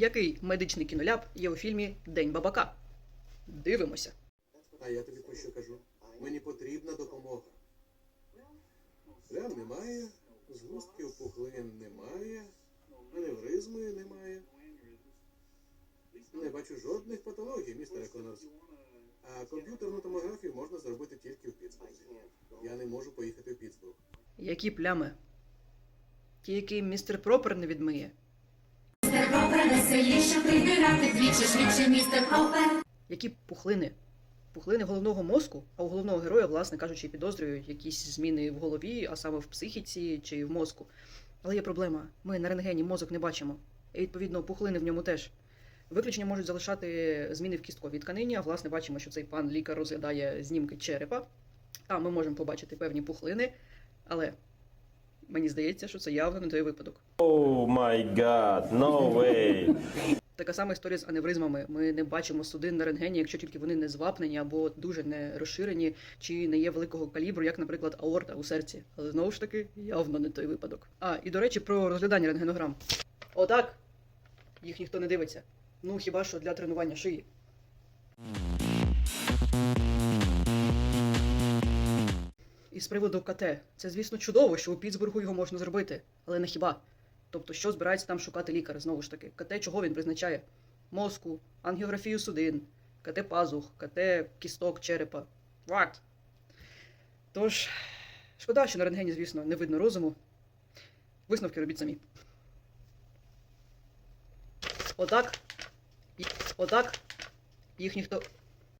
Який медичний кіноляп є у фільмі День бабака? Дивимося. А я тобі про що кажу? Мені потрібна допомога. Плям немає, згустків пухлин немає, аневризми немає. Не бачу жодних патологій, містере Конорс. А комп'ютерну томографію можна зробити тільки в Пітсбурзі. Я не можу поїхати в Пітсбург. Які плями? Ті, які містер Пропер не відмиє. Пропер веселіше прибирати двічі швидше, містер Пропер. Які пухлини? Пухлини головного мозку, а у головного героя, власне кажучи, підозрюють якісь зміни в голові, а саме в психіці чи в мозку. Але є проблема. Ми на рентгені мозок не бачимо. І відповідно пухлини в ньому теж. Виключення можуть залишати зміни в кістковій тканині, а власне бачимо, що цей пан лікар розглядає знімки черепа. Там ми можемо побачити певні пухлини, але мені здається, що це явно не той випадок. Oh my god, no way. Така сама історія з аневризмами. Ми не бачимо судин на рентгені, якщо тільки вони не звапнені або дуже не розширені, чи не є великого калібру, як, наприклад, аорта у серці. Але знову ж таки, явно не той випадок. А, і до речі, про розглядання рентгенограм. Отак. Їх ніхто не дивиться. Ну, хіба що для тренування шиї. І з приводу КТ, це, звісно, чудово, що у Пітсбургу його можна зробити, але не хіба. Тобто, що збирається там шукати лікар, знову ж таки, КТ чого він призначає? Мозку, ангіографію судин, КТ пазух, КТ кісток, черепа. What? Тож, шкода, що на рентгені, звісно, не видно розуму. Висновки робіть самі. Отак. Отак. Їх ніхто.